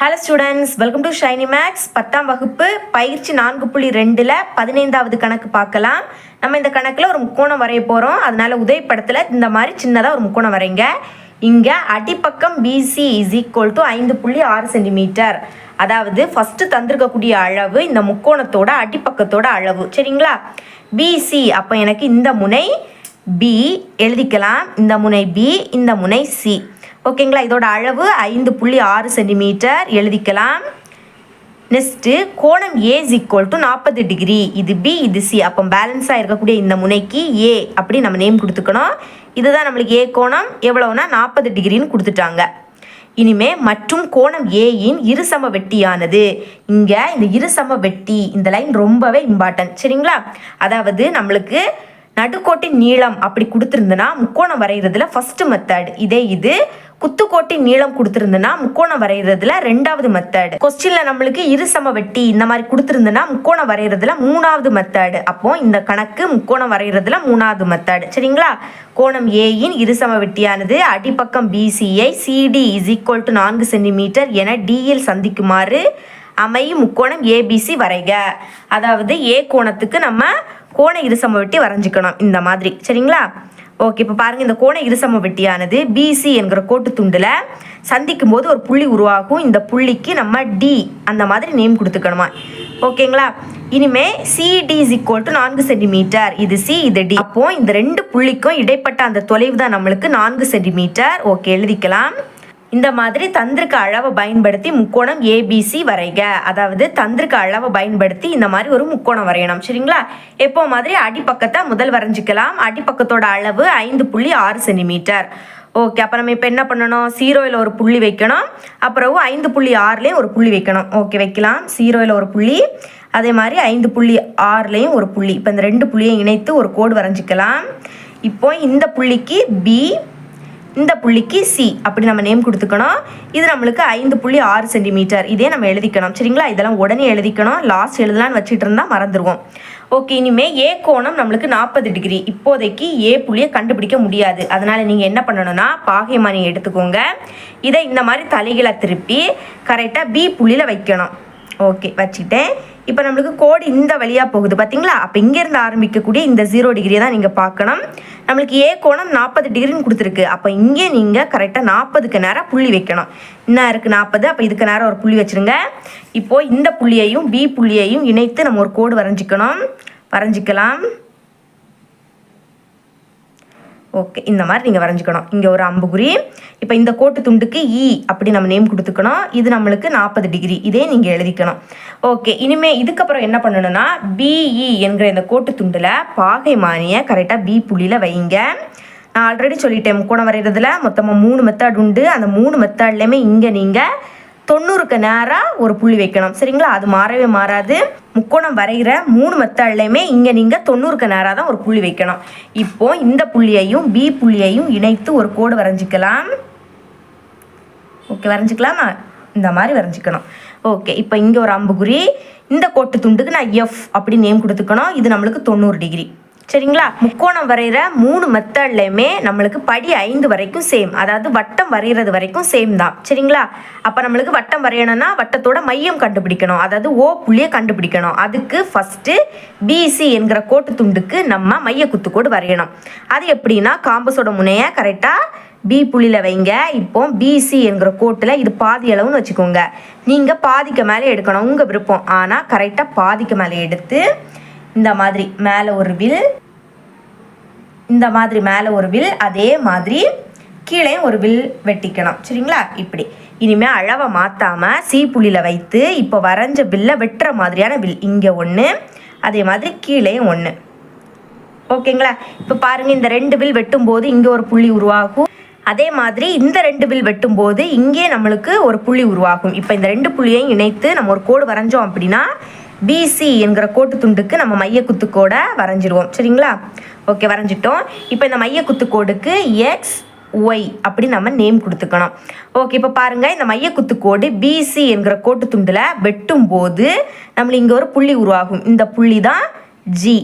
Hello students welcome to Shiny Maths பத்தாம் வகுப்பு பயிற்சி நான்கு புள்ளி ரெண்டில் பதினைந்தாவது கணக்கு பார்க்கலாம். நம்ம இந்த கணக்கில் ஒரு முக்கோணம் வரைய போகிறோம் அதனால உதயப்படத்தில் இந்த மாதிரி சின்னதாக ஒரு முக்கோணம் வரைங்க. இங்கே அடிப்பக்கம் பிசி இஸ் ஈக்குவல் டு ஐந்து புள்ளி ஆறு சென்டிமீட்டர் அதாவது ஃபஸ்ட்டு தந்திருக்கக்கூடிய அளவு இந்த முக்கோணத்தோட அடிப்பக்கத்தோட அளவு. சரிங்களா? பிசி அப்போ எனக்கு இந்த முனை பி எழுதிக்கலாம். இந்த முனை பி இந்த முனை சி ஓகேங்களா? இதோட அளவு ஐந்து புள்ளி ஆறு சென்டிமீட்டர். எழுதிக்கலாம். நெக்ஸ்ட்டு கோணம் ஏ இஸ் ஈக்குவல் டு நாற்பது டிகிரி. இது பி இது சி அப்போ பேலன்ஸாக இருக்கக்கூடிய இந்த முனைக்கு ஏ அப்படி நம்ம நேம் கொடுத்துக்கணும். இதுதான் நம்மளுக்கு ஏ கோணம். எவ்வளோனா நாற்பது டிகிரின்னு கொடுத்துட்டாங்க. இனிமே மற்றும் கோணம் ஏயின் இருசம வெட்டியானது. இங்கே இந்த இருசம வெட்டி இந்த லைன் ரொம்பவே இம்பார்ட்டன்ட் சரிங்களா? அதாவது நம்மளுக்கு நடுக்கோட்டின் நீளம் அப்படி கொடுத்துருந்தனா முக்கோணம் வரைகிறதுல ஃபஸ்ட்டு மெத்தட் இதே இது குத்துக்கோட்டின் நீளம் கொடுத்துருந்தனா முக்கோணம் வரைகிறதுல ரெண்டாவது மெத்தட் கொஸ்டின்ல நம்மளுக்கு இருசம வெட்டி இந்த மாதிரி கொடுத்துருந்தனா முக்கோணம் வரைகிறதுல மூணாவது மெத்தட் அப்போ இந்த கணக்கு முக்கோணம் வரைகிறதுல மூணாவது மெத்தட் சரிங்களா? கோணம் ஏயின் இருசம வெட்டியானது அடிப்பக்கம் பிசிஐ சிடி இஸ் ஈக்குவல் டு நான்கு சென்டிமீட்டர் என டியில் சந்திக்குமாறு அமையும் முக்கோணம் ஏபிசி வரைக. அதாவது ஏ கோணத்துக்கு நம்ம கோண இருசம வெட்டி வரைஞ்சிக்கணும். இந்த மாதிரி. சரிங்களா? ஓகே இப்போ பாருங்கள் இந்த கோண இருசம வெட்டியானது பிசி என்கிற கோட்டு துண்டில் சந்திக்கும் போது ஒரு புள்ளி உருவாகும். இந்த புள்ளிக்கு நம்ம டி அந்த மாதிரி நேம் கொடுத்துக்கணுமா? ஓகேங்களா இனிமே சிடி இஸ் ஈக்குவல் டு நான்கு சென்டிமீட்டர் இது சி இது டி அப்போ இந்த ரெண்டு புள்ளிக்கும் இடைப்பட்ட அந்த தொலைவு தான் நம்மளுக்கு நான்கு சென்டிமீட்டர் ஓகே எழுதிக்கலாம். இந்த மாதிரி தந்திருக்க அளவை பயன்படுத்தி முக்கோணம் ஏபிசி வரைக. அதாவது தந்திருக்க அளவை பயன்படுத்தி இந்த மாதிரி ஒரு முக்கோணம் வரையணும். சரிங்களா? எப்போ மாதிரி அடிப்பக்கத்தை முதல் வரைஞ்சிக்கலாம். அடிப்பக்கத்தோட அளவு ஐந்து புள்ளி ஆறு சென்டிமீட்டர். ஓகே அப்போ நம்ம இப்போ என்ன பண்ணணும்? சீரோயில் ஒரு புள்ளி வைக்கணும். அப்புறம் ஐந்து புள்ளி ஆறுலேயும் ஒரு புள்ளி வைக்கணும். ஓகே வைக்கலாம். சீரோயில் ஒரு புள்ளி அதே மாதிரி ஐந்து புள்ளி ஆறுலேயும் ஒரு புள்ளி. இப்போ இந்த ரெண்டு புள்ளியை இணைத்து ஒரு கோடு வரைஞ்சிக்கலாம். இப்போ இந்த புள்ளிக்கு பி இந்த புள்ளிக்கு சி அப்படி நம்ம நேம் கொடுத்துக்கணும். இது நம்மளுக்கு ஐந்து புள்ளி ஆறு சென்டிமீட்டர் இதே நம்ம எழுதிக்கணும். சரிங்களா? இதெல்லாம் உடனே எழுதிக்கணும். லாஸ்ட் எழுதலாம்னு வச்சுட்டு இருந்தால் மறந்துடுவோம் ஓகே இனிமே ஏ கோணம் நம்மளுக்கு நாற்பது டிகிரி இப்போதைக்கு ஏ புள்ளியை கண்டுபிடிக்க முடியாது. அதனால் நீங்கள் என்ன பண்ணணும்னா பாகைமானி எடுத்துக்கோங்க. இதை இந்த மாதிரி தலைகளை திருப்பி கரெக்டாக பி புள்ளியில் வைக்கணும். ஓகே வச்சுக்கிட்டேன் இப்போ நம்மளுக்கு கோடு இந்த வழியாக போகுது பார்த்தீங்களா அப்போ இங்கேருந்து ஆரம்பிக்கக்கூடிய இந்த ஜீரோ டிகிரியை தான் நீங்கள் பார்க்கணும். நம்மளுக்கு ஏ கோணம் நாற்பது டிகிரின்னு கொடுத்துருக்கு. அப்போ இங்கே நீங்கள் கரெக்டாக நாற்பதுக்கு நேரம் புள்ளி வைக்கணும். என்ன இருக்குது நாற்பது? அப்போ இதுக்கு நேரம் ஒரு புள்ளி வச்சுருங்க. இப்போது இந்த புள்ளியையும் பி புள்ளியையும் இணைத்து நம்ம ஒரு கோடு வரைஞ்சிக்கணும். வரைஞ்சிக்கலாம். ஓகே இந்த மாதிரி நீங்கள் வரைஞ்சிக்கணும். இங்கே ஒரு அம்புகுறி இப்போ இந்த கோட்டு துண்டுக்கு இ அப்படி நம்ம நேம் கொடுத்துக்கணும். இது நம்மளுக்கு நாற்பது டிகிரி இதே நீங்கள் எழுதிக்கணும். ஓகே இனிமேல் இதுக்கப்புறம் என்ன பண்ணணும்னா பிஇ என்கிற இந்த கோட்டு துண்டில் பாகை மானியை கரெக்டாக பி புள்ளியில் வைங்க. நான் ஆல்ரெடி சொல்லிட்டேன் முக்கோணம் வரைகிறதுல மொத்தமாக மூணு மெத்தட் உண்டு. அந்த மூணு மெத்தட்லேயுமே இங்கே நீங்கள் தொண்ணூறுக்கு நேராக ஒரு புள்ளி வைக்கணும். சரிங்களா? அது மாறவே மாறாது. முக்கோணம் வரைகிற மூணு மெத்தட்லையுமே இங்கே நீங்கள் தொண்ணூறுக்கு நேராக தான் ஒரு புள்ளி வைக்கணும். இப்போ இந்த புள்ளியையும் பி புள்ளியையும் இணைத்து ஒரு கோடு வரைஞ்சிக்கலாம். ஓகே வரைஞ்சிக்கலாமா. இந்த மாதிரி வரைஞ்சிக்கணும். ஓகே இப்போ இங்கே ஒரு அம்புகுறி இந்த கோட்டு துண்டுக்கு நான் எஃப் அப்படி நேம் கொடுத்துக்கணும். இது நம்மளுக்கு தொண்ணூறு டிகிரி சரிங்களா? முக்கோணம் வரைகிற மூணு மெத்தட்லையுமே நம்மளுக்கு படி ஐந்து வரைக்கும் சேம் அதாவது வட்டம் வரைகிறது வரைக்கும் சேம் தான். சரிங்களா? அப்போ நம்மளுக்கு வட்டம் வரையணும்னா வட்டத்தோட மையம் கண்டுபிடிக்கணும். அதாவது ஓ புள்ளியை கண்டுபிடிக்கணும். அதுக்கு ஃபஸ்ட்டு பிசி என்கிற கோட்டு துண்டுக்கு நம்ம மைய குத்துக்கோடு வரையணும். அது எப்படின்னா காம்பஸோட முனையை கரெக்டாக பி புள்ளியில் வைங்க. இப்போ பிசி என்கிற கோட்டில் இது பாதி அளவுன்னு வச்சுக்கோங்க. நீங்கள் பாதிக்கு மேலே எடுக்கணும். உங்கள் விருப்பம். ஆனால் கரெக்டாக பாதிக்கு மேலே எடுத்து இந்த மாதிரி மேலே ஒரு வில் இந்த மாதிரி மேலே ஒரு வில் அதே மாதிரி கீழே ஒரு வில் வெட்டிக்கணும். சரிங்களா? இப்படி. இனிமேல் அளவை மாற்றாமல் சி புள்ளியில் வைத்து இப்போ வரைஞ்ச வில்லை வெட்டுற மாதிரியான வில். இங்கே ஒன்று அதே மாதிரி கீழே ஒன்று ஓகேங்களா? இப்போ பாருங்கள் இந்த ரெண்டு வில் வெட்டும்போது இங்கே ஒரு புள்ளி உருவாகும். அதே மாதிரி இந்த ரெண்டு வில் வெட்டும்போது இங்கே நம்மளுக்கு ஒரு புள்ளி உருவாகும். இப்போ இந்த ரெண்டு புள்ளியையும் இணைத்து நம்ம ஒரு கோடு வரைஞ்சோம் அப்படின்னா பிசி என்கிற கோட்டு துண்டுக்கு நம்ம மைய குத்துக்கோடை வரைஞ்சிருவோம். சரிங்களா? ஓகே வரைஞ்சிட்டோம். இப்போ இந்த மைய குத்துக்கோடுக்கு எக்ஸ் ஒய் அப்படி நம்ம நேம் கொடுத்துக்கணும். ஓகே இப்போ பாருங்கள் இந்த மைய குத்துக்கோடு பிசி என்கிற கோட்டு துண்டில் வெட்டும் போது நம்மளுக்கு இங்கே ஒரு புள்ளி உருவாகும். இந்த புள்ளி தான் ஜி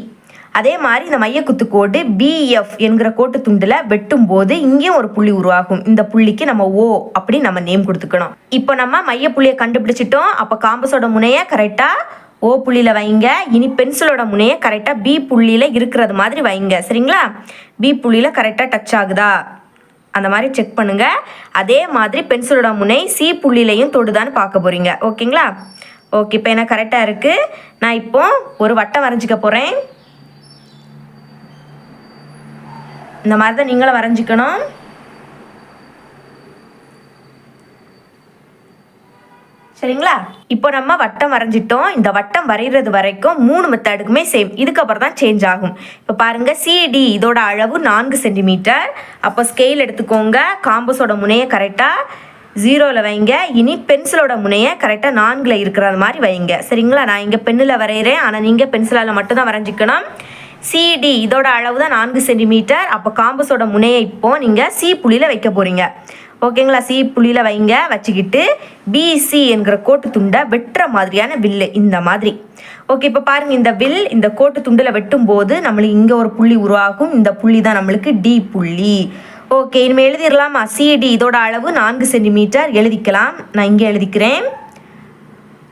அதே மாதிரி இந்த மையக்குத்துக்கோடு பிஎஃப் என்கிற கோட்டு துண்டில் வெட்டும் போது இங்கேயும் ஒரு புள்ளி உருவாகும். இந்த புள்ளிக்கு நம்ம ஓ அப்படி நம்ம நேம் கொடுத்துக்கணும். இப்போ நம்ம மைய புள்ளியை கண்டுபிடிச்சிட்டோம். அப்போ காம்பஸோட முனையை கரெக்டாக ஓ புள்ளியில் வைங்க. இனி பென்சிலோட முனையை கரெக்டாக பி புள்ளியில் இருக்கிறது மாதிரி வைங்க. சரிங்களா? பி புள்ளியில் கரெக்டாக டச் ஆகுதா? அந்த மாதிரி செக் பண்ணுங்கள் அதே மாதிரி பென்சிலோட முனை சி புள்ளிலையும் தொடுதான்னு பார்க்க போகிறீங்க ஓகேங்களா? ஓகே இப்போ எனக்கு கரெக்டாக இருக்குது நான் இப்போ ஒரு வட்டம் வரைஞ்சிக்க போகிறேன் இந்த மாதிரி தான் நீங்களும் வரைஞ்சிக்கணும். சரிங்களா? இப்போ நம்ம வட்டம் வரைஞ்சிட்டோம். இந்த வட்டம் வரைகிறது வரைக்கும் மூணு மெத்தடுக்குமே சேம் இதுக்கப்புறம் தான் சேஞ்ச் ஆகும். இப்போ பாருங்க சிடி இதோட அளவு நான்கு சென்டிமீட்டர் அப்போ ஸ்கேல் எடுத்துக்கோங்க. காம்பஸோட முனையை கரெக்டாக ஜீரோவில் வைங்க. இனி பென்சிலோட முனையை கரெக்டாக நான்கில் இருக்கிற மாதிரி வைங்க. சரிங்களா? நான் இங்கே பென்னில் வரைகிறேன் ஆனால் நீங்கள் பென்சிலால் மட்டும்தான் வரைஞ்சிக்கணும். சிடி இதோட அளவு தான் நான்கு சென்டிமீட்டர் அப்போ காம்பஸோட முனையை இப்போது நீங்கள் சி புள்ளியில் வைக்க போகிறீங்க ஓகேங்களா? சி புள்ளியில் வைங்க. வச்சுக்கிட்டு பிசி என்கிற கோட்டு துண்டை வெட்டுற மாதிரியான வில்லு இந்த மாதிரி. ஓகே இப்போ பாருங்கள் இந்த வில் இந்த கோட்டு துண்டில் வெட்டும் போது நம்மளுக்கு இங்கே ஒரு புள்ளி உருவாகும். இந்த புள்ளி தான் நம்மளுக்கு டி புள்ளி. ஓகே இனிமேல் எழுதிடலாமா? சிடி இதோட அளவு நான்கு சென்டிமீட்டர் எழுதிக்கலாம். நான் இங்கே எழுதிக்கிறேன்.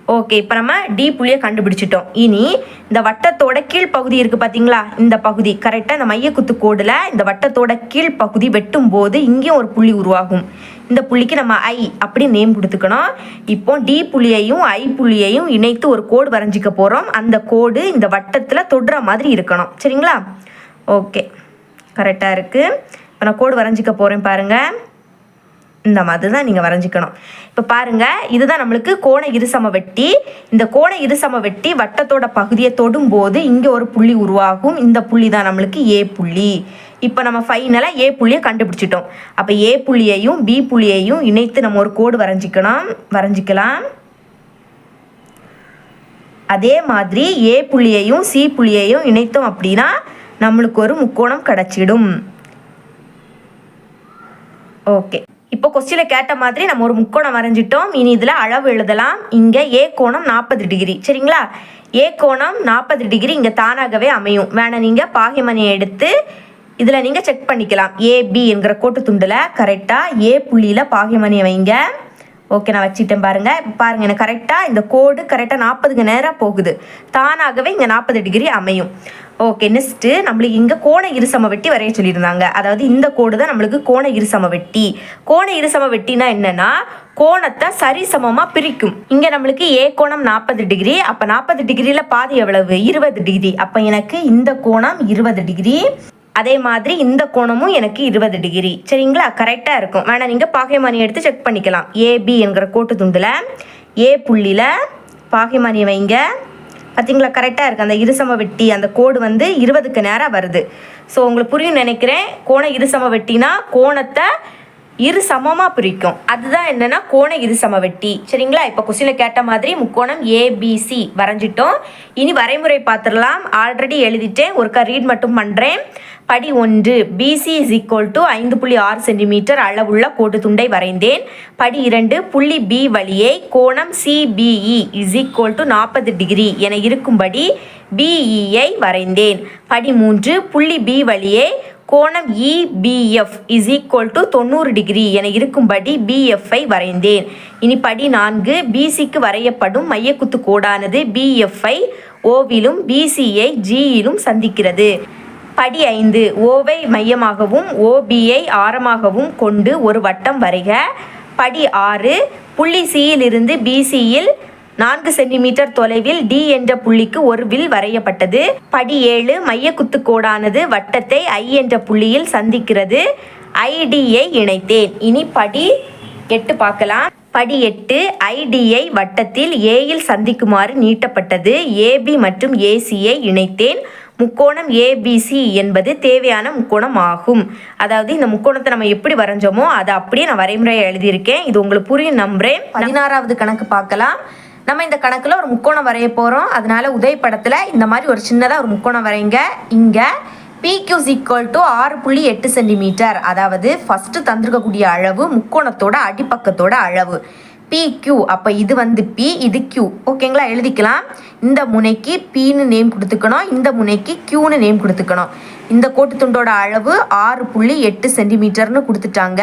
ஓகே இப்போ நம்ம டி புள்ளியை கண்டுபிடிச்சிட்டோம். இனி இந்த வட்டத்தோட கீழ் பகுதி இருக்குது பார்த்தீங்களா இந்த பகுதி. கரெக்டாக இந்த மையக்குத்து கோடில் இந்த வட்டத்தோட கீழ் பகுதி வெட்டும் போது இங்கேயும் ஒரு புள்ளி உருவாகும். இந்த புள்ளிக்கு நம்ம ஐ அப்படி நேம் கொடுத்துக்கணும். இப்போ டி புள்ளியையும் ஐ புள்ளியையும் இணைத்து ஒரு கோடு வரைஞ்சிக்க போகிறோம் அந்த கோடு இந்த வட்டத்தில் தொடுற மாதிரி இருக்கணும். சரிங்களா? ஓகே கரெக்டாக இருக்குது இப்போ நான் கோடு வரைஞ்சிக்க போகிறேன் பாருங்கள் இந்த மாதிரி தான் நீங்கள் வரைஞ்சிக்கணும். இப்போ பாருங்கள் இதுதான் நம்மளுக்கு கோண இருசம வெட்டி. இந்த கோண இருசம வெட்டி வட்டத்தோட பகுதியை தொடும்போது இங்கே ஒரு புள்ளி உருவாகும். இந்த புள்ளி தான் நம்மளுக்கு ஏ புள்ளி. இப்போ நம்ம ஃபைனலாக ஏ புள்ளியை கண்டுபிடிச்சிட்டோம். அப்போ ஏ புள்ளியையும் பி புள்ளியையும் இணைத்து நம்ம ஒரு கோடு வரைஞ்சிக்கணும். வரைஞ்சிக்கலாம். அதே மாதிரி ஏ புள்ளியையும் சி புள்ளியையும் இணைத்தோம் அப்படின்னா நம்மளுக்கு ஒரு முக்கோணம் கிடச்சிடும். ஓகே இப்போ கொஸ்டினில் கேட்ட மாதிரி நம்ம ஒரு முக்கோணம் வரைஞ்சிட்டோம். இனி இதில் அளவு எழுதலாம். இங்கே ஏ கோணம் நாற்பது டிகிரி. சரிங்களா? ஏ கோணம் நாற்பது டிகிரி இங்கே தானாகவே அமையும். வேணாம் நீங்கள் பாகைமணியை எடுத்து இதில் நீங்கள் செக் பண்ணிக்கலாம். ஏபி என்கிற கோட்டு துண்டில் கரெக்டாக ஏ புள்ளியில் பாகைமணியை வைங்க. ஓகே நான் வச்சுட்டேன் பாருங்கள் பாருங்கள் எனக்கு கரெக்டாக இந்த கோடு கரெக்டாக நாற்பதுக்கு நேராக போகுது. தானாகவே இங்கே நாற்பது டிகிரி அமையும். ஓகே நெக்ஸ்ட்டு நம்மளுக்கு இங்கே கோண இருசம வெட்டி வரைய சொல்லியிருந்தாங்க. அதாவது இந்த கோடு தான் நம்மளுக்கு கோண இருசம வெட்டி. கோண இருசம வெட்டினா என்னென்னா கோணத்தை சரிசமமாக பிரிக்கும். இங்கே நம்மளுக்கு ஏ கோணம் நாற்பது டிகிரி அப்போ நாற்பது டிகிரியில் பாதி எவ்வளவு? இருபது டிகிரி அப்போ எனக்கு இந்த கோணம் இருபது டிகிரி அதே மாதிரி இந்த கோணமும் எனக்கு இருபது டிகிரி சரிங்களா? கரெக்டாக இருக்கும். வேணால் நீங்கள் பாகைமானி எடுத்து செக் பண்ணிக்கலாம். ஏபி என்கிற கோட்டு துண்டில் ஏ புள்ளியில் பாகைமானி வைங்க. பார்த்தீங்களா கரெக்டாக இருக்குது அந்த இருசம வெட்டி அந்த கோடு வந்து இருபதுக்கு நேராக வருது. ஸோ உங்களுக்கு புரியும் நினைக்கிறேன். கோண இருசம வெட்டினா கோணத்தை இரு சமமாக பிரிக்கும். அதுதான் என்னன்னா கோண இரு சமவெட்டி சரிங்களா? இப்போ கொஸ்டினில் கேட்ட மாதிரி முக்கோணம் ஏபிசி வரைஞ்சிட்டோம். இனி வரைமுறை பார்த்துடலாம். ஆல்ரெடி எழுதிட்டேன். ஒருக்கா ரீட் மட்டும் பண்ணுறேன் படி ஒன்று பிசி இஸ் ஈக்குவல் டு ஐந்து புள்ளி ஆறு சென்டிமீட்டர் அளவுள்ள கோட்டு துண்டை வரைந்தேன். படி இரண்டு புள்ளி பி வழியை கோணம் சிபிஇ இஸ் ஈக்குவல் டு நாற்பது டிகிரி என இருக்கும்படி பிஇயை e வரைந்தேன். படி மூன்று புள்ளி பி வழியை கோணம் இபிஎஃப் இஸ் ஈக்குவல் டு தொண்ணூறு டிகிரி என இருக்கும்படி பிஎஃப்ஐ வரைந்தேன். இனி படி நான்கு பிசிக்கு வரையப்படும் மையக்குத்து கோடானது பிஎஃப்ஐ ஓவிலும் பிசிஐ ஜியிலும் சந்திக்கிறது. படி ஐந்து ஓவை மையமாகவும் ஓபிஐ ஆரமாகவும் கொண்டு ஒரு வட்டம் வரைக. படி ஆறு புள்ளி சியிலிருந்து பிசியில் நான்கு சென்டிமீட்டர் தொலைவில் டி என்ற புள்ளிக்கு ஒரு வில் வரையப்பட்டது. படி ஏழு மையக்குத்து கோடானது வட்டத்தை ஐ என்ற புள்ளியில் சந்திக்கிறது. ஐடியை இணைத்தேன். இனி படி எட்டு பார்க்கலாம். படி எட்டு ஐடியை வட்டத்தில் ஏயில் சந்திக்குமாறு நீட்டப்பட்டது. ஏபி மற்றும் ஏசியை இணைத்தேன். முக்கோணம் ஏபிசி என்பது தேவையான முக்கோணம் ஆகும். அதாவது இந்த முக்கோணத்தை நம்ம எப்படி வரைஞ்சோமோ அதை அப்படியே நான் வரைமுறையை எழுதியிருக்கேன். இது உங்களுக்கு புரியும் நம்புறேன். பதினாறாவது கணக்கு பார்க்கலாம். நம்ம இந்த கணக்கில் ஒரு முக்கோணம் வரைய போகிறோம் அதனால உதவி படத்தில் இந்த மாதிரி ஒரு சின்னதாக ஒரு முக்கோணம் வரைங்க இங்கே பிக்யூஸ் ஈக்குவல் டு ஆறு புள்ளி எட்டு சென்டிமீட்டர். அதாவது ஃபஸ்ட்டு தந்திருக்கக்கூடிய அளவு முக்கோணத்தோட அடிப்பக்கத்தோட அளவு. பிக்யூ அப்போ இது வந்து பி இது கியூ ஓகேங்களா எழுதிக்கலாம். இந்த முனைக்கு பின்னு நேம் கொடுத்துக்கணும். இந்த முனைக்கு Qன்னு நேம் கொடுத்துக்கணும். இந்த கோட்டு துண்டோட அளவு ஆறு புள்ளி எட்டு சென்டிமீட்டர்னு கொடுத்துட்டாங்க.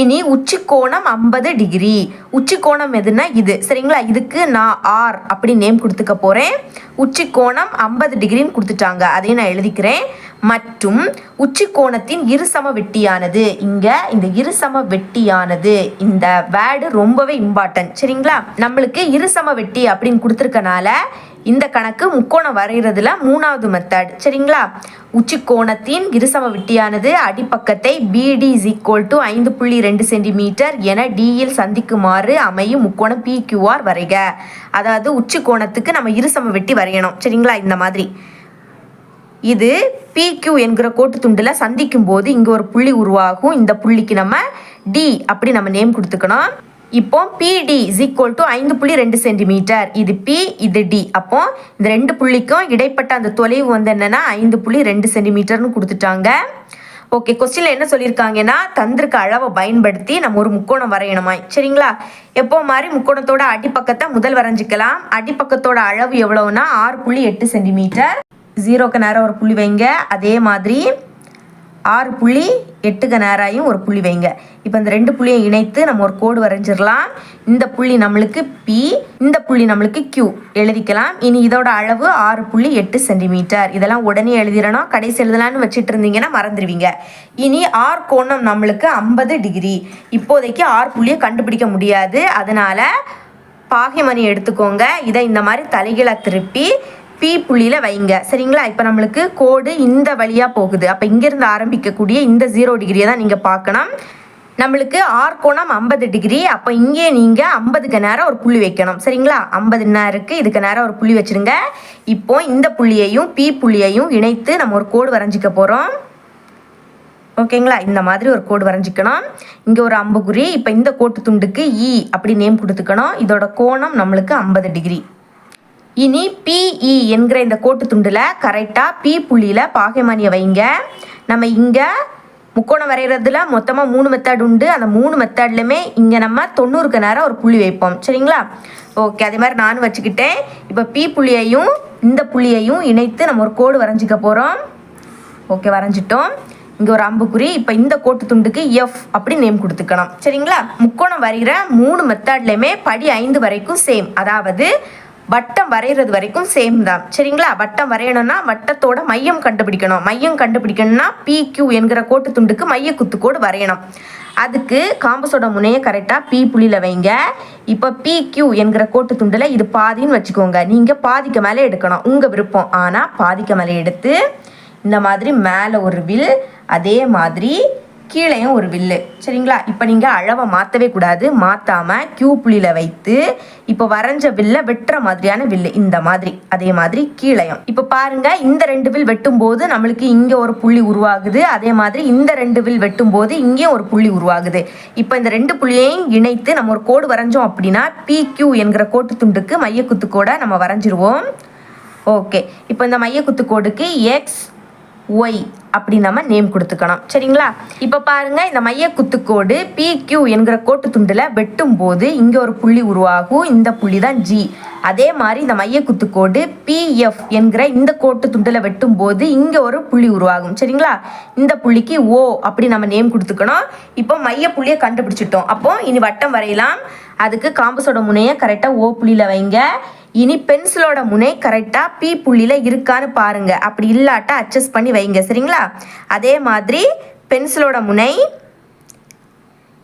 இனி உச்சி கோணம் ஐம்பது டிகிரி. உச்சி கோணம் எதுனா இது. சரிங்களா? இதுக்கு நான் ஆர் அப்படி நேம் கொடுத்துக்க போகிறேன் உச்சி கோணம் ஐம்பது டிகிரின்னு கொடுத்துட்டாங்க. அதையும் நான் எழுதிக்கிறேன். மற்றும் உச்சி கோணத்தின் இருசம வெட்டியானது. இங்கே இந்த இருசம வெட்டியானது இந்த வேர்டு ரொம்பவே இம்பார்ட்டன்ட் சரிங்களா? நம்மளுக்கு இருசம வெட்டி அப்படின்னு கொடுத்துருக்கனால இந்த கணக்கு முக்கோணம் வரைகிறதுல மூணாவது மெத்தட் சரிங்களா? உச்சி கோணத்தின் இருசம வெட்டியானது அடிப்பக்கத்தை பிடி இஸ் ஈக்குவல் டு ஐந்து புள்ளி ரெண்டு சென்டிமீட்டர் என டியில் சந்திக்குமாறு அமையும் முக்கோணம் பிக்யூஆர் வரைக. அதாவது உச்சி கோணத்துக்கு நம்ம இருசம வெட்டி வரையணும். சரிங்களா? இந்த மாதிரி. இது பிக்யூ என்கிற கோட்டு துண்டில் சந்திக்கும் போது இங்கே ஒரு புள்ளி உருவாகும். இந்த புள்ளிக்கு நம்ம டி அப்படி நம்ம நேம் கொடுத்துக்கணும். இப்போ பிடி இஸ் ஈக்குவல் டு ஐந்து புள்ளி ரெண்டு சென்டிமீட்டர் இது பி இது டி அப்போ இந்த ரெண்டு புள்ளிக்கும் இடைப்பட்ட அந்த தொலைவு வந்து என்னென்னா ஐந்து புள்ளி ரெண்டு சென்டிமீட்டர்னு கொடுத்துட்டாங்க. ஓகே கொஸ்டினில் என்ன சொல்லியிருக்காங்கன்னா தந்திருக்க அளவை பயன்படுத்தி நம்ம ஒரு முக்கோணம் வரையணுமாய். சரிங்களா? எப்போ மாதிரி முக்கோணத்தோட அடிப்பக்கத்தை முதல் வரைஞ்சிக்கலாம். அடிப்பக்கத்தோட அளவு எவ்வளவுனா ஆறு புள்ளி எட்டு சென்டிமீட்டர் ஜீரோக்கு நேரம் ஒரு புள்ளி வைங்க. அதே மாதிரி ஆறு புள்ளி எட்டுக்கு நேராயும் ஒரு புள்ளி வைங்க. இப்போ இந்த ரெண்டு புள்ளியை இணைத்து நம்ம ஒரு கோடு வரைஞ்சிடலாம். இந்த புள்ளி நம்மளுக்கு பி இந்த புள்ளி நம்மளுக்கு கியூ எழுதிக்கலாம். இனி இதோட அளவு ஆறு புள்ளி எட்டு சென்டிமீட்டர். இதெல்லாம் உடனே எழுதிடணும். கடைசி எழுதலான்னு வச்சுட்டு இருந்தீங்கன்னா மறந்துடுவீங்க. இனி ஆர் கோணம் நம்மளுக்கு ஐம்பது டிகிரி. இப்போதைக்கு ஆர் புள்ளியை கண்டுபிடிக்க முடியாது. அதனால் பாகைமணி எடுத்துக்கோங்க. இதை இந்த மாதிரி தலைகீழ திருப்பி பி புள்ளியில் வைங்க. சரிங்களா? இப்போ நம்மளுக்கு கோடு இந்த வழியாக போகுது. அப்போ இங்கேருந்து ஆரம்பிக்கக்கூடிய இந்த ஜீரோ டிகிரியை தான் நீங்கள் பார்க்கணும். நம்மளுக்கு ஆர் கோணம் ஐம்பது டிகிரி அப்போ இங்கே நீங்கள் ஐம்பதுக்கு நேரம் ஒரு புள்ளி வைக்கணும். சரிங்களா? ஐம்பது நேரத்துக்கு இதுக்கு நேரம் ஒரு புள்ளி வச்சுருங்க. இப்போ இந்த புள்ளியையும் பி புள்ளியையும் இணைத்து நம்ம ஒரு கோடு வரைஞ்சிக்க போகிறோம் ஓகேங்களா? இந்த மாதிரி ஒரு கோடு வரைஞ்சிக்கணும். இங்கே ஒரு அம்புக்குறி. இப்போ இந்த கோட்டு துண்டுக்கு இ e அப்படி நேம் கொடுத்துக்கணும். இதோட கோணம் நம்மளுக்கு ஐம்பது டிகிரி இனி பிஇ e என்கிற இந்த கோட்டு துண்டில் கரெக்டாக பி புள்ளியில் பாகைமானியை வைங்க. நம்ம இங்கே முக்கோணம் வரைகிறதுல மொத்தமாக மூணு மெத்தட் உண்டு. அந்த மூணு மெத்தட்லையுமே இங்கே நம்ம தொண்ணூறுக்கு நேரம் ஒரு புள்ளி வைப்போம். சரிங்களா? ஓகே அதே மாதிரி நானும் வச்சுக்கிட்டேன். இப்போ பி புள்ளியையும் இந்த புள்ளியையும் இணைத்து நம்ம ஒரு கோடு வரைஞ்சிக்க போகிறோம் ஓகே வரைஞ்சிட்டோம். இங்கே ஒரு அம்புக்குறி. இப்போ இந்த கோட்டு துண்டுக்கு எஃப் அப்படி நேம் கொடுத்துக்கணும். சரிங்களா? முக்கோணம் வரைகிற மூணு மெத்தட்லையுமே படி ஐந்து வரைக்கும் சேம் அதாவது வட்டம் வரைகிறது வரைக்கும் சேம் தான். சரிங்களா? வட்டம் வரையணும்னா வட்டத்தோட மையம் கண்டுபிடிக்கணும். மையம் கண்டுபிடிக்கணும்னா PQ என்கிற கோட்டு துண்டுக்கு மைய குத்துக்கோடு வரையணும். அதுக்கு காம்பஸோட முனையை கரெக்டாக பி புள்ளியில் வைங்க. இப்போ PQ என்கிற கோட்டு துண்டில் இது பாதின்னு வச்சுக்கோங்க. நீங்கள் பாதிக்கு மேலே எடுக்கணும். உங்கள் விருப்பம். ஆனால் பாதிக்கு மேலே எடுத்து இந்த மாதிரி மேலே ஒரு வில் அதே மாதிரி கீழேயும் ஒரு வில்லு. சரிங்களா? இப்போ நீங்கள் அளவை மாற்றவே கூடாது. மாற்றாமல் கியூ புள்ளியில் வைத்து இப்போ வரைஞ்ச வில்லை வெட்டுற மாதிரியான வில்லு. இந்த மாதிரி. அதே மாதிரி கீழேயும். இப்போ பாருங்க இந்த ரெண்டு வில் வெட்டும் போது நம்மளுக்கு இங்கே ஒரு புள்ளி உருவாகுது. அதே மாதிரி இந்த ரெண்டு வில் வெட்டும் போது இங்கேயும் ஒரு புள்ளி உருவாகுது. இப்போ இந்த ரெண்டு புள்ளியையும் இணைத்து நம்ம ஒரு கோடு வரைஞ்சோம் அப்படின்னா பிக்யூ என்கிற கோட்டு துண்டுக்கு மையக்குத்துக்கோட நம்ம வரைஞ்சிருவோம். ஓகே. இப்போ இந்த மையக்குத்துக்கோடுக்கு எக்ஸ் ஒய் அப்படி நம்ம நேம் கொடுத்துக்கணும். சரிங்களா? இப்போ பாருங்க இந்த மைய குத்துக்கோடு பிக்யூ என்கிற கோட்டு துண்டில் வெட்டும் போது இங்கே ஒரு புள்ளி உருவாகும். இந்த புள்ளி தான் ஜி அதே மாதிரி இந்த மைய குத்துக்கோடு பிஎஃப் என்கிற இந்த கோட்டு துண்டில் வெட்டும் போது இங்கே ஒரு புள்ளி உருவாகும். சரிங்களா? இந்த புள்ளிக்கு ஓ அப்படி நம்ம நேம் கொடுத்துக்கணும். இப்போ மைய புள்ளியை கண்டுபிடிச்சிட்டோம். அப்போ இனி வட்டம் வரையலாம். அதுக்கு காம்பஸோட முனையை கரெக்டாக ஓ புள்ளியில் வைங்க. இனி பென்சிலோட முனை கரெக்டாக பி புள்ளியில் இருக்கான்னு பாருங்கள் அப்படி இல்லாட்டா அட்ஜஸ்ட் பண்ணி வைங்க. சரிங்களா? அதே மாதிரி பென்சிலோட முனை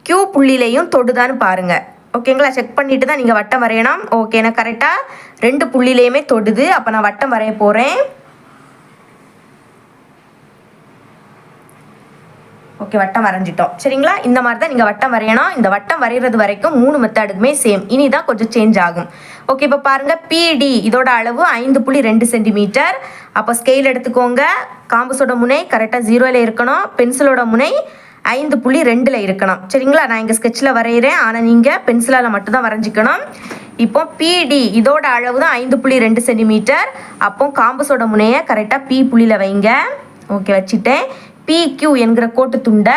கியூ புள்ளியிலையும் தொடுதான்னு பாருங்க. ஓகேங்களா? செக் பண்ணிட்டு தான் நீங்கள் வட்டம் வரையணும். ஓகே நான் கரெக்டாக ரெண்டு புள்ளியிலையுமே தொடுது. அப்போ நான் வட்டம் வரைய போகிறேன் ஓகே வட்டம் வரைஞ்சிட்டோம். சரிங்களா? இந்த மாதிரி தான் நீங்கள் வட்டம் வரையணும். இந்த வட்டம் வரைகிறது வரைக்கும் மூணு மெத்தடுக்குமே சேம் இனி தான் கொஞ்சம் சேஞ்ச் ஆகும். ஓகே இப்போ பாருங்கள் பிடி இதோட அளவு ஐந்து புள்ளி ரெண்டு சென்டிமீட்டர் அப்போ ஸ்கேல் எடுத்துக்கோங்க. காம்பஸோட முனை கரெக்டாக ஜீரோவில் இருக்கணும். பென்சிலோட முனை ஐந்து புள்ளி ரெண்டில் இருக்கணும். சரிங்களா? நான் இங்கே ஸ்கெட்சில் வரைகிறேன் ஆனால் நீங்கள் பென்சிலால் மட்டும்தான் வரைஞ்சிக்கணும். இப்போ பிடி இதோட அளவு தான் ஐந்து புள்ளி ரெண்டு சென்டிமீட்டர் அப்போ காம்பஸோட முனையை கரெக்டாக பி புள்ளியில் வைங்க. ஓகே வச்சுட்டேன். பிக்யூ என்கிற கோட்டு துண்டை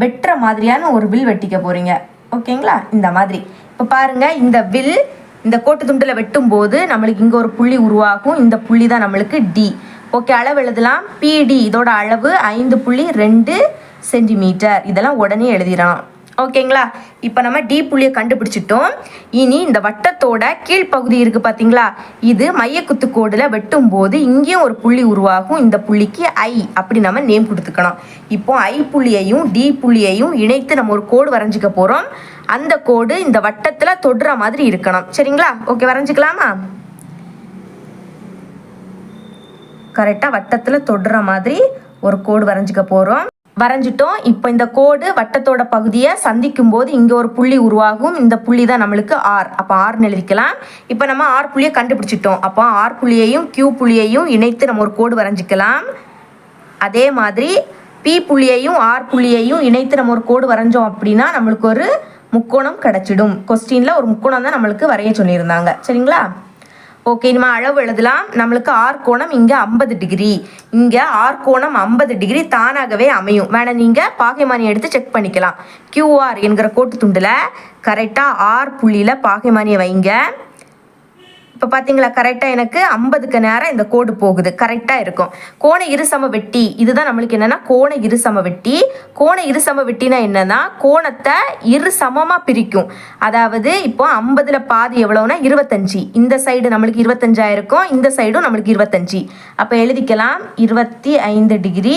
வெட்டுற மாதிரியான ஒரு வில் வெட்டிக்க போகிறீங்க ஓகேங்களா? இந்த மாதிரி. இப்போ பாருங்கள் இந்த வில் இந்த கோட்டு துண்டில் வெட்டும் போது நம்மளுக்கு இங்கே ஒரு புள்ளி உருவாகும். இந்த புள்ளி தான் நம்மளுக்கு டி ஓகே அளவு எழுதலாம். பிடி இதோட அளவு ஐந்து புள்ளி ரெண்டு சென்டிமீட்டர். இதெல்லாம் உடனே எழுதிடலாம். ஓகேங்களா? இப்போ நம்ம டி புள்ளியை கண்டுபிடிச்சிட்டோம். இனி இந்த வட்டத்தோட கீழ்ப்பகுதி இருக்குது பார்த்தீங்களா இது மையக்குத்து கோடில் வெட்டும் போது இங்கேயும் ஒரு புள்ளி உருவாகும். இந்த புள்ளிக்கு ஐ அப்படி நம்ம நேம் கொடுத்துக்கணும். இப்போ ஐ புள்ளியையும் டி புள்ளியையும் இணைத்து நம்ம ஒரு கோடு வரைஞ்சிக்க போகிறோம் அந்த கோடு இந்த வட்டத்தில் தொடுற மாதிரி இருக்கணும். சரிங்களா? ஓகே வரைஞ்சிக்கலாமா? கரெக்டாக வட்டத்தில் தொடுற மாதிரி ஒரு கோடு வரைஞ்சிக்க போகிறோம் வரைஞ்சிட்டோம். இப்போ இந்த கோடு வட்டத்தோட பகுதியை சந்திக்கும் போது இங்கே ஒரு புள்ளி உருவாகும். இந்த புள்ளி தான் நம்மளுக்கு ஆர் அப்போ ஆர்னு எழுதிக்கலாம். இப்போ நம்ம ஆர் புள்ளியை கண்டுபிடிச்சிட்டோம். அப்போ ஆர் புள்ளியையும் கியூ புள்ளியையும் இணைத்து நம்ம ஒரு கோடு வரைஞ்சிக்கலாம். அதே மாதிரி பி புள்ளியையும் ஆர் புள்ளியையும் இணைத்து நம்ம ஒரு கோடு வரைஞ்சோம் அப்படின்னா நம்மளுக்கு ஒரு முக்கோணம் கிடச்சிடும். கொஸ்டினில் ஒரு முக்கோணம் தான் நம்மளுக்கு வரைய சொல்லியிருந்தாங்க. சரிங்களா? ஓகே நம்ம அளவு எழுதலாம். நம்மளுக்கு ஆர் கோணம் இங்கே ஐம்பது டிகிரி இங்கே ஆர் கோணம் ஐம்பது டிகிரி தானாகவே அமையும். வேணாம் நீங்கள் பாகைமானி எடுத்து செக் பண்ணிக்கலாம். கியூஆர் என்கிற கோட்டு துண்டில் கரெக்டாக ஆர் புள்ளியில் பாகைமானியை வைங்க. இப்போ பார்த்தீங்களா கரெக்டாக எனக்கு ஐம்பதுக்கு நேரம் இந்த கோடு போகுது. கரெக்டாக இருக்கும். கோண இருசம வெட்டி இதுதான் நம்மளுக்கு என்னென்னா கோண இருசம வெட்டி. கோண இருசம வெட்டினா என்னன்னா கோணத்தை இரு சமமாக பிரிக்கும். அதாவது இப்போ ஐம்பதில் பாதி எவ்வளோனா இருபத்தஞ்சி. இந்த சைடு நம்மளுக்கு இருபத்தஞ்சாயிருக்கும் இந்த சைடும் நம்மளுக்கு இருபத்தஞ்சி. அப்போ எழுதிக்கலாம் இருபத்தி ஐந்து டிகிரி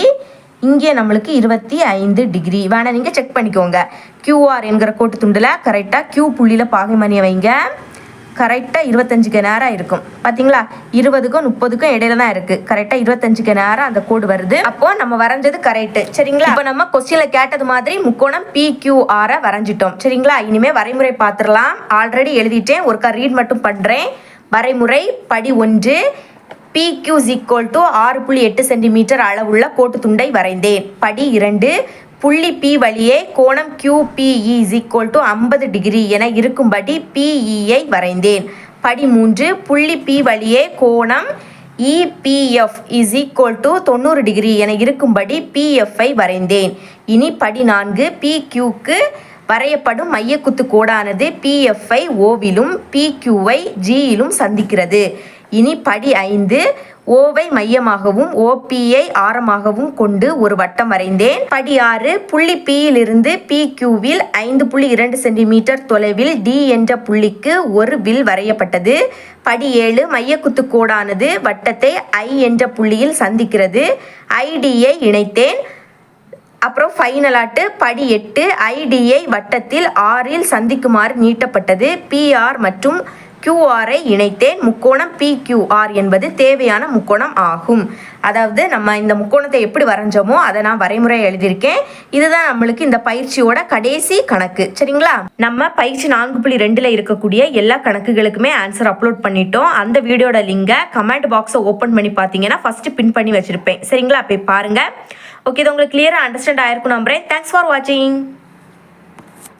இங்கே நம்மளுக்கு இருபத்தி ஐந்து டிகிரி வேணால் நீங்கள் செக் பண்ணிக்கோங்க. கியூஆர் என்கிற கோட்டு துண்டில் கரெக்டாக கியூ புள்ளியில் பாகைமணியை வைங்க. கரெக்டாக இருபத்தஞ்சுக்கு நேரம் இருக்கும். பார்த்தீங்களா இருபதுக்கும் முப்பதுக்கும் இடையில தான் இருக்குது கரெக்டாக இருபத்தஞ்சுக்கு நேரம் அந்த கோடு வருது. அப்போ நம்ம வரைஞ்சது கரெக்ட் சரிங்களா? இப்போ நம்ம கொஸ்டினில் கேட்டது மாதிரி முக்கோணம் பி கியூ ஆரை வரைஞ்சிட்டோம். சரிங்களா? இனிமே வரைமுறை பார்த்துடலாம். ஆல்ரெடி எழுதிட்டேன். ஒருக்கா ரீட் மட்டும் பண்ணுறேன் வரைமுறை படி ஒன்று. பி கியூ ஈக்குவல் டு ஆறு புள்ளி எட்டு சென்டிமீட்டர் அளவுள்ள கோட்டு துண்டை வரைந்தேன். படி இரண்டு. புள்ளி பி வழியே கோணம் கியூபிஇ இஸ் ஈக்குவல் டு ஐம்பது டிகிரி என இருக்கும்படி பிஇயை வரைந்தேன். படி மூன்று புள்ளி பி வழியே கோணம் இபிஎஃப் இஸ் ஈக்குவல் டு தொண்ணூறு டிகிரி என இருக்கும்படி பிஎஃப்ஐ வரைந்தேன். இனி படி நான்கு பிக்யூக்கு வரையப்படும் மையக்குத்து கோடானது பிஎஃப்ஐ ஓவிலும் பிக்யூவை ஜியிலும் சந்திக்கிறது. இனி படி ஐந்து ஓவை மையமாகவும் ஓபியை ஆரமாகவும் கொண்டு ஒரு வட்டம் வரைந்தேன். படி ஆறு புள்ளி பியிலிருந்து பி கியூவில் ஐந்து புள்ளி இரண்டு சென்டிமீட்டர் தொலைவில் டி என்ற புள்ளிக்கு ஒரு வில் வரையப்பட்டது. படி ஏழு மையக்குத்து கோடானது வட்டத்தை ஐ என்ற புள்ளியில் சந்திக்கிறது. ஐடியை இணைத்தேன். அப்புறம் ஃபைனலாட்டு படி எட்டு ஐடியை வட்டத்தில் ஆறில் சந்திக்குமாறு நீட்டப்பட்டது. பிஆர் மற்றும் கியூஆரை இணைத்தேன். முக்கோணம் பிக்யூஆர் என்பது தேவையான முக்கோணம் ஆகும். அதாவது நம்ம இந்த முக்கோணத்தை எப்படி வரைஞ்சோமோ அதை நான் வரைமுறை எழுதியிருக்கேன். இதுதான் நம்மளுக்கு இந்த பயிற்சியோட கடைசி கணக்கு. சரிங்களா? நம்ம பயிற்சி நான்கு புள்ளி ரெண்டில் இருக்கக்கூடிய எல்லா கணக்குகளுக்குமே ஆன்சர் அப்லோட் பண்ணிட்டோம். அந்த வீடியோட லிங்கை கமெண்ட் பாக்ஸை ஓப்பன் பண்ணி பார்த்தீங்கன்னா ஃபஸ்ட்டு பின் பண்ணி வச்சுருப்பேன். சரிங்களா? போய் பாருங்கள் ஓகே இது உங்களுக்கு கிளியராக அண்டர்ஸ்டாண்ட் ஆயிருக்கும் நம்புறேன். தேங்க்ஸ் ஃபார் வாட்சிங்